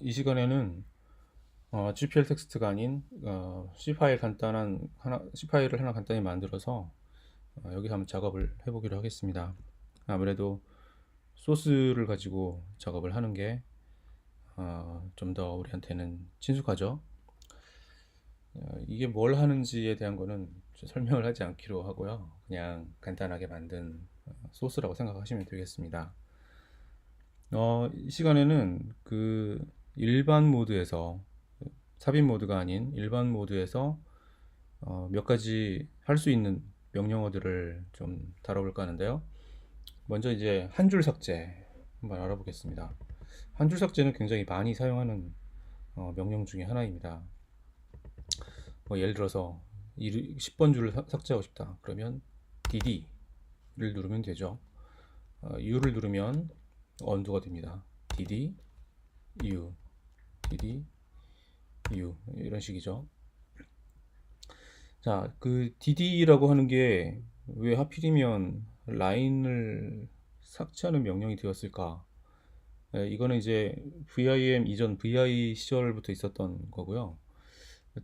이 시간에는 어, GPL 텍스트가 아닌 어, C 파일 간단한 하나 C 파일을 하나 간단히 만들어서 어, 여기서 한번 작업을 해보기로 하겠습니다. 아무래도 소스를 가지고 작업을 하는 게 어, 좀더 우리한테는 친숙하죠. 어, 이게 뭘 하는지에 대한 거는 설명을 하지 않기로 하고요. 그냥 간단하게 만든 어, 소스라고 생각하시면 되겠습니다. 어, 이 시간에는 그 일반 모드에서 삽입 모드가 아닌 일반 모드에서 어, 몇 가지 할 수 있는 명령어들을 좀 다뤄볼까 하는데요. 먼저 이제 한 줄 삭제 한번 알아보겠습니다. 한 줄 삭제는 굉장히 많이 사용하는 어, 명령 중에 하나입니다. 뭐 예를 들어서 10번 줄을 삭제하고 싶다. 그러면 dd를 누르면 되죠. 어, u를 누르면 언두가 됩니다. dd, u, dd, u 이런 식이죠. 자, 그 dd라고 하는 게 왜 하필이면 라인을 삭제하는 명령이 되었을까? 예, 이거는 이제 vim 이전 vi 시절부터 있었던 거고요.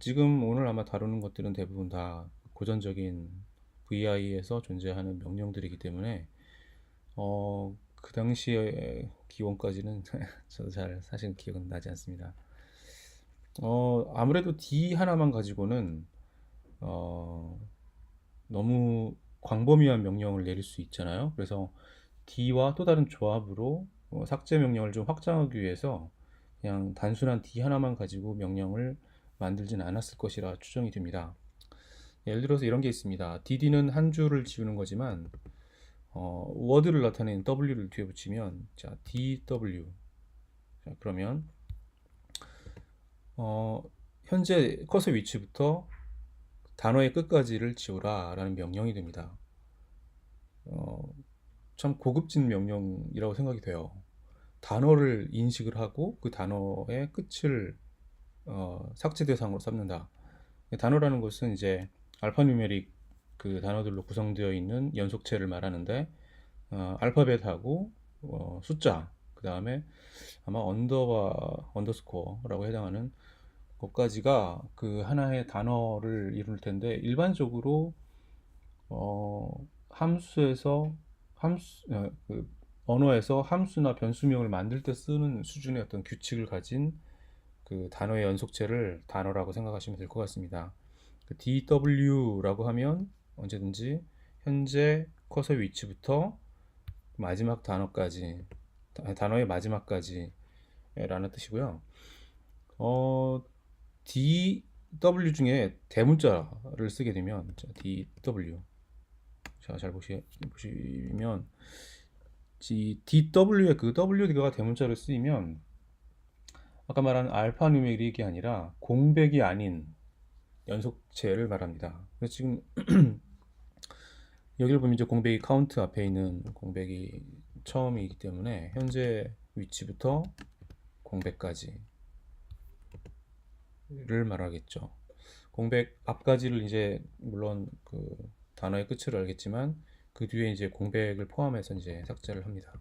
지금 오늘 아마 다루는 것들은 대부분 다 고전적인 vi에서 존재하는 명령들이기 때문에 어, 그 당시의 기원까지는 저도 잘 사실 기억은 나지 않습니다. 어, 아무래도 D 하나만 가지고는 어, 너무 광범위한 명령을 내릴 수 있잖아요. 그래서 D와 또 다른 조합으로 어, 삭제 명령을 좀 확장하기 위해서 그냥 단순한 D 하나만 가지고 명령을 만들진 않았을 것이라 추정이 됩니다. 예를 들어서 이런 게 있습니다. dd는 한 줄을 지우는 거지만 어, 워드를 나타내는 w를 뒤에 붙이면 자 dw 자, 그러면 어, 현재 커서 위치부터 단어의 끝까지를 지우라 라는 명령이 됩니다. 어, 참 고급진 명령이라고 생각이 돼요. 단어를 인식을 하고 그 단어의 끝을 어, 삭제 대상으로 삼는다. 단어라는 것은 이제 알파뉴메릭 그 단어들로 구성되어 있는 연속체를 말하는데 어, 알파벳하고 어, 숫자 그 다음에 아마 언더와 언더스코어라고 해당하는 것까지가 그 하나의 단어를 이룰 텐데 일반적으로 어, 함수에서 함수 어, 그 언어에서 함수나 변수명을 만들 때 쓰는 수준의 어떤 규칙을 가진 그 단어의 연속체를 단어라고 생각하시면 될 것 같습니다. 그 DW라고 하면 언제든지 현재 커서 위치부터 마지막 단어까지 단어의 마지막까지 라는 뜻이고요. 어, DW 중에 대문자를 쓰게 되면 자, DW 자, 잘 보시, 보시면 DW의 그 W가 대문자를 쓰이면 아까 말한 알파 누메릭이 아니라 공백이 아닌 연속체를 말합니다. 지금 여기를 보면 이제 공백이 카운트 앞에 있는 공백이 처음이기 때문에 현재 위치부터 공백까지를 말하겠죠. 공백 앞까지를 이제 물론 그 단어의 끝을 알겠지만 그 뒤에 이제 공백을 포함해서 이제 삭제를 합니다.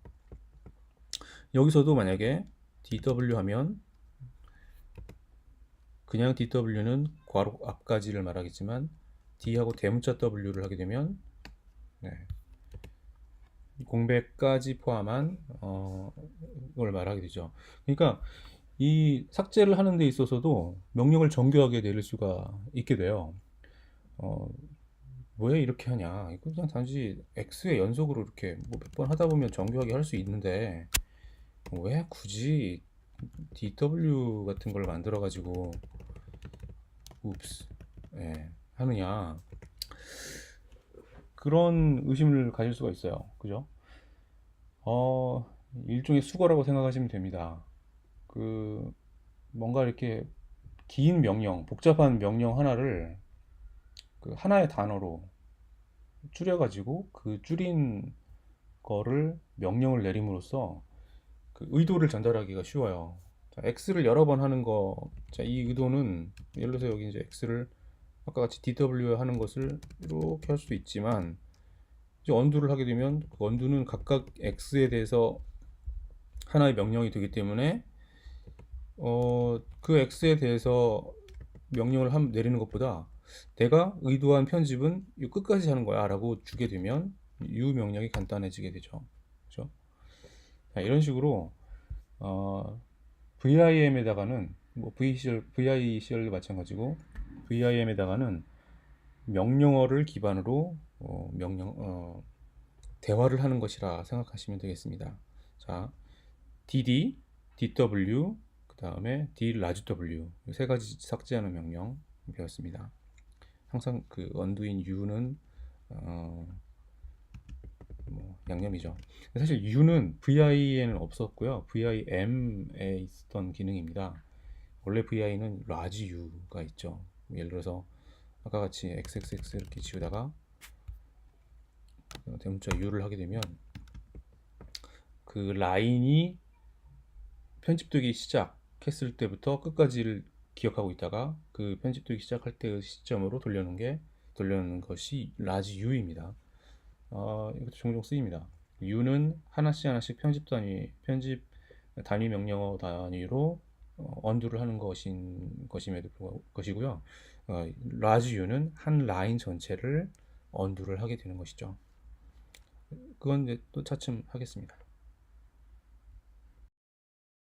여기서도 만약에 DW 하면 그냥 DW는 괄호 앞까지를 말하겠지만 D하고 대문자 W를 하게 되면 네. 공백까지 포함한 어, 걸 말하게 되죠. 그러니까 이 삭제를 하는 데 있어서도 명령을 정교하게 내릴 수가 있게 돼요. 어, 왜 이렇게 하냐? 이거 그냥 단지 X의 연속으로 이렇게 뭐 몇 번 하다 보면 정교하게 할 수 있는데 왜 굳이 DW 같은 걸 만들어 가지고 읍스 예, 하느냐 그런 의심을 가질 수가 있어요. 그죠? 어, 일종의 수거라고 생각하시면 됩니다. 그 뭔가 이렇게 긴 명령, 복잡한 명령 하나를 그 하나의 단어로 줄여가지고 그 줄인 거를 명령을 내림으로써 그 의도를 전달하기가 쉬워요. 자, X를 여러 번 하는 거, 자, 이 의도는 예를 들어서 여기 이제 X를 아까 같이 DW 하는 것을 이렇게 할 수도 있지만 이제 언두를 하게 되면 그 언두는 각각 X에 대해서 하나의 명령이 되기 때문에 어, 그 X에 대해서 명령을 함- 내리는 것보다 내가 의도한 편집은 이 끝까지 하는 거야 라고 주게 되면 U 명령이 간단해지게 되죠. 그죠? 자, 이런 식으로 어, VIM에다가는 뭐 VCL, VICL도 마찬가지고 VIM에다가는 명령어를 기반으로 어, 명령 어, 대화를 하는 것이라 생각하시면 되겠습니다. 자, dd, dw, 그 다음에 d large w 이세 가지 삭제하는 명령 배웠습니다. 항상 그 언두인 u는 어, 뭐 양념이죠. 사실 u는 vi에는 없었고요. vim에 있었던 기능입니다. 원래 vi는 large u가 있죠. 예를 들어서 아까 같이 xxx 이렇게 지우다가 어, 대문자 u를 하게 되면 그 라인이 편집되기 시작했을 때부터 끝까지를 기억하고 있다가 그 편집되기 시작할 때의 시점으로 돌려놓은 게 돌려놓는 것이 라지 U입니다. 어, 이것도 종종 쓰입니다. U는 하나씩 하나씩 편집 단위 편집 단위 명령어 단위로 어, 언두를 하는 것인 것임에도 불구하고 것이고요. 어, 라지 U는 한 라인 전체를 언두를 하게 되는 것이죠. 그건 이제 또 차츰 하겠습니다.